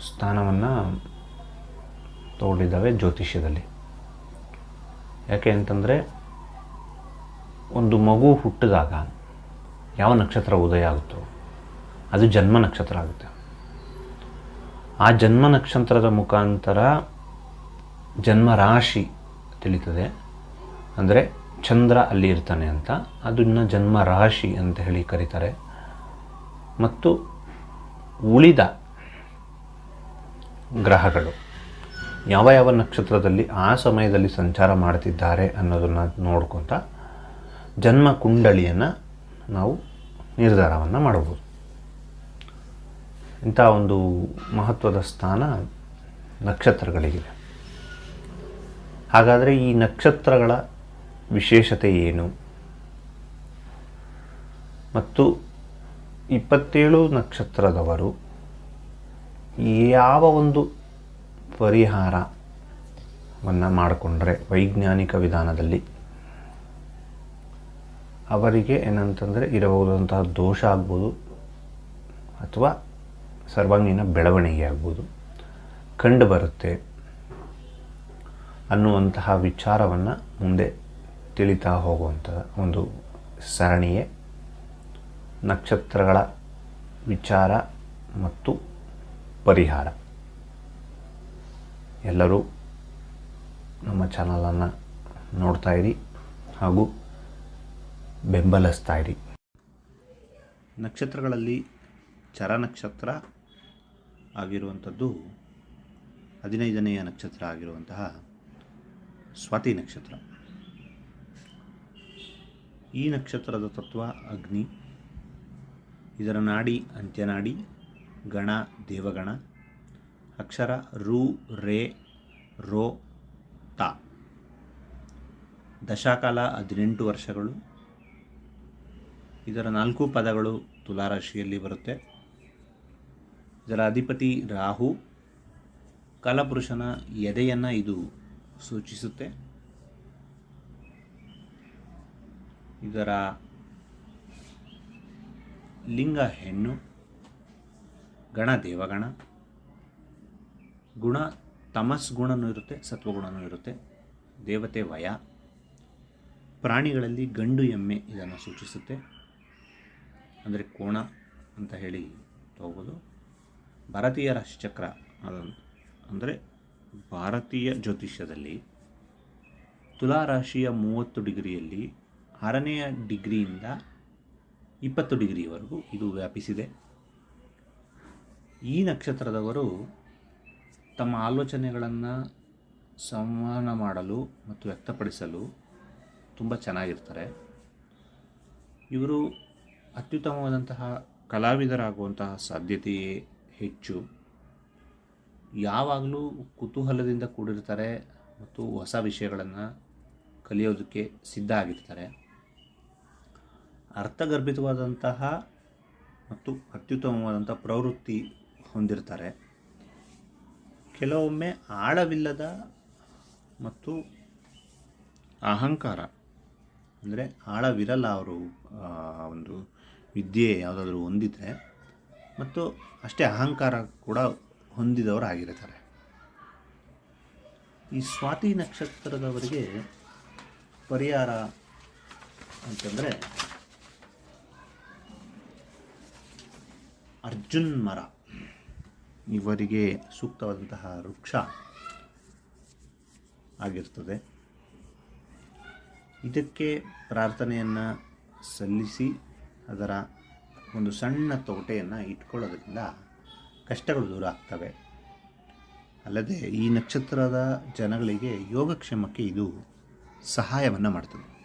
ಸ್ಥಾನವನ್ನು ತಗೊಂಡಿದ್ದಾವೆ ಜ್ಯೋತಿಷ್ಯದಲ್ಲಿ. ಯಾಕೆ ಅಂತಂದರೆ ಒಂದು ಮಗು ಹುಟ್ಟಿದಾಗ ಯಾವ ನಕ್ಷತ್ರ ಉದಯ ಆಗುತ್ತೋ ಅದು ಜನ್ಮ ನಕ್ಷತ್ರ ಆಗುತ್ತೆ. ಆ ಜನ್ಮ ನಕ್ಷತ್ರದ ಮುಖಾಂತರ ಜನ್ಮ ರಾಶಿ ತಿಳಿತದೆ. ಅಂದರೆ ಚಂದ್ರ ಅಲ್ಲಿ ಇರ್ತಾನೆ ಅಂತ ಅದನ್ನು ಜನ್ಮ ರಾಶಿ ಅಂತ ಹೇಳಿ ಕರೀತಾರೆ. ಮತ್ತು ಉಳಿದ ಗ್ರಹಗಳು. ಯಾವ ಯಾವ ನಕ್ಷತ್ರದಲ್ಲಿ ಆ ಸಮಯದಲ್ಲಿ ಸಂಚಾರ ಮಾಡ್ತಿದ್ದಾರೆ ಅನ್ನೋದನ್ನು ನೋಡ್ಕೊತ ಜನ್ಮ ಕುಂಡಳಿಯನ್ನು ನಾವು ನಿರ್ಧಾರವನ್ನು ಮಾಡಬಹುದು ಇಂಥ ಒಂದು ಮಹತ್ವದ ಸ್ಥಾನ ನಕ್ಷತ್ರಗಳಿಗಿದೆ. ಹಾಗಾದರೆ ಈ ನಕ್ಷತ್ರಗಳ ವಿಶೇಷತೆ ಏನು? ಮತ್ತು ಇಪ್ಪತ್ತೇಳು ನಕ್ಷತ್ರದವರು ಯಾವ ಒಂದು ಪರಿಹಾರವನ್ನು ಮಾಡಿಕೊಂಡ್ರೆ ವೈಜ್ಞಾನಿಕ ವಿಧಾನದಲ್ಲಿ ಅವರಿಗೆ ಏನಂತಂದರೆ ಇರಬಹುದಂತಹ ದೋಷ ಆಗ್ಬೋದು ಅಥವಾ ಸರ್ವಾಂಗೀಣ ಬೆಳವಣಿಗೆ ಆಗ್ಬೋದು. ಕಂಡು ಬರುತ್ತೆ ಅನ್ನುವಂತಹ ವಿಚಾರವನ್ನು ಮುಂದೆ ತಿಳಿತಾ ಹೋಗುವಂಥ ಒಂದು ಸರಣಿಯೇ ನಕ್ಷತ್ರಗಳ ವಿಚಾರ ಮತ್ತು ಪರಿಹಾರ. ಎಲ್ಲರೂ ನಮ್ಮ ಚಾನಲನ್ನು ನೋಡ್ತಾ ಇರಿ ಹಾಗೂ ಬೆಂಬಲಿಸ್ತಾ ಇರಿ. ನಕ್ಷತ್ರಗಳಲ್ಲಿ ಚರ ನಕ್ಷತ್ರ ಆಗಿರುವಂಥದ್ದು ಹದಿನೈದನೆಯ ನಕ್ಷತ್ರ ಆಗಿರುವಂತಹ ಸ್ವಾತಿ ನಕ್ಷತ್ರ. ಈ ನಕ್ಷತ್ರದ ತತ್ವ ಅಗ್ನಿ. ಇದರ ನಾಡಿ ಅಂತ್ಯನಾಡಿ ಗಣ, ದೇವಗಣ. ಅಕ್ಷರ ರು, ರೇ, ರೋ, ತ. ದಶಾಕಾಲ ಹದಿನೆಂಟು ವರ್ಷಗಳು. ಇದರ ನಾಲ್ಕು ಪದಗಳು ತುಲಾರಾಶಿಯಲ್ಲಿ ಬರುತ್ತೆ. ಇದರ ಅಧಿಪತಿ ರಾಹು. ಕಲಪುರುಷನ ಎದೆಯನ್ನು ಇದು ಸೂಚಿಸುತ್ತೆ. ಇದರ ಲಿಂಗ ಹೆಣ್ಣು. ಗಣ, ದೇವಗಣ. ಗುಣ, ತಮಸ್ ಗುಣನೂ ಇರುತ್ತೆ ಸತ್ವಗುಣನೂ ಇರುತ್ತೆ. ದೇವತೆ, ವಯ. ಪ್ರಾಣಿಗಳಲ್ಲಿ ಗಂಡು ಎಮ್ಮೆ ಇದನ್ನು ಸೂಚಿಸುತ್ತೆ. ಅಂದರೆ ಕೋಣ ಅಂತ ಹೇಳಿ ತಗೋಬೋದು. ಭಾರತೀಯ ರಾಶಿಚಕ್ರ ಅದ ಅಂದರೆ ಭಾರತೀಯ ಜ್ಯೋತಿಷ್ಯದಲ್ಲಿ ತುಲಾ ರಾಶಿಯ ಮೂವತ್ತು ಡಿಗ್ರಿಯಲ್ಲಿ ಆರನೆಯ ಡಿಗ್ರಿಯಿಂದ ಇಪ್ಪತ್ತು ಡಿಗ್ರಿವರೆಗೂ ಇದು ವ್ಯಾಪಿಸಿದೆ. ಈ ನಕ್ಷತ್ರದವರು ತಮ್ಮ ಆಲೋಚನೆಗಳನ್ನು ಸಂವಹನ ಮಾಡಲು ಮತ್ತು ವ್ಯಕ್ತಪಡಿಸಲು ತುಂಬ ಚೆನ್ನಾಗಿರ್ತಾರೆ. ಇವರು ಅತ್ಯುತ್ತಮವಾದಂತಹ ಕಲಾವಿದರಾಗುವಂತಹ ಸಾಧ್ಯತೆಯೇ ಹೆಚ್ಚು. ಯಾವಾಗಲೂ ಕುತೂಹಲದಿಂದ ಕೂಡಿರ್ತಾರೆ ಮತ್ತು ಹೊಸ ವಿಷಯಗಳನ್ನು ಕಲಿಯೋದಕ್ಕೆ ಸಿದ್ಧ ಆಗಿರ್ತಾರೆ. ಅರ್ಥಗರ್ಭಿತವಾದಂತಹ ಮತ್ತು ಅತ್ಯುತ್ತಮವಾದಂಥ ಪ್ರವೃತ್ತಿ ಹೊಂದಿರ್ತಾರೆ. ಕೆಲವೊಮ್ಮೆ ಆಳವಿಲ್ಲದ ಮತ್ತು ಅಹಂಕಾರ, ಅಂದರೆ ಆಳವಿರಲ್ಲ ಅವರು ಒಂದು ವಿದ್ಯೆ ಯಾವುದಾದ್ರೂ ಹೊಂದಿದ್ರೆ, ಮತ್ತು ಅಷ್ಟೇ ಅಹಂಕಾರ ಕೂಡ ಹೊಂದಿದವರಾಗಿರ್ತಾರೆ. ಈ ಸ್ವಾತಿ ನಕ್ಷತ್ರದವರಿಗೆ ಪರಿಹಾರ ಅಂತಂದರೆ ಅರ್ಜುನ್ ಮರ. ಇವರಿಗೆ ಸೂಕ್ತವಾದಂತಹ ವೃಕ್ಷ ಆಗಿರ್ತದೆ. ಇದಕ್ಕೆ ಪ್ರಾರ್ಥನೆಯನ್ನು ಸಲ್ಲಿಸಿ ಅದರ ಒಂದು ಸಣ್ಣ ತೋಟೆಯನ್ನು ಇಟ್ಕೊಳ್ಳೋದ್ರಿಂದ ಕಷ್ಟಗಳು ದೂರ ಆಗ್ತವೆ. ಅಲ್ಲದೆ ಈ ನಕ್ಷತ್ರದ ಜನಗಳಿಗೆ ಯೋಗಕ್ಷೇಮಕ್ಕೆ ಇದು ಸಹಾಯವನ್ನು ಮಾಡ್ತದೆ.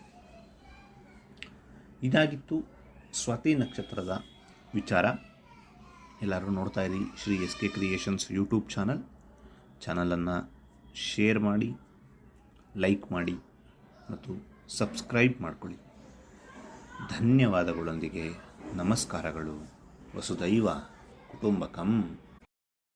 ಇದಾಗಿತ್ತು ಸ್ವಾತಿ ನಕ್ಷತ್ರದ ವಿಚಾರ. ಎಲ್ಲರೂ ನೋಡ್ತಾ ಇರಿ Shri S K creations YouTube channel ಚಾನಲನ್ನು ಶೇರ್ ಮಾಡಿ ಲೈಕ್ ಮಾಡಿ ಮತ್ತು ಸಬ್ಸ್ಕ್ರೈಬ್ ಮಾಡಿಕೊಳ್ಳಿ. ಧನ್ಯವಾದಗಳೊಂದಿಗೆ ನಮಸ್ಕಾರಗಳು. ವಸುದೈವ ಕುಟುಂಬಕಂ.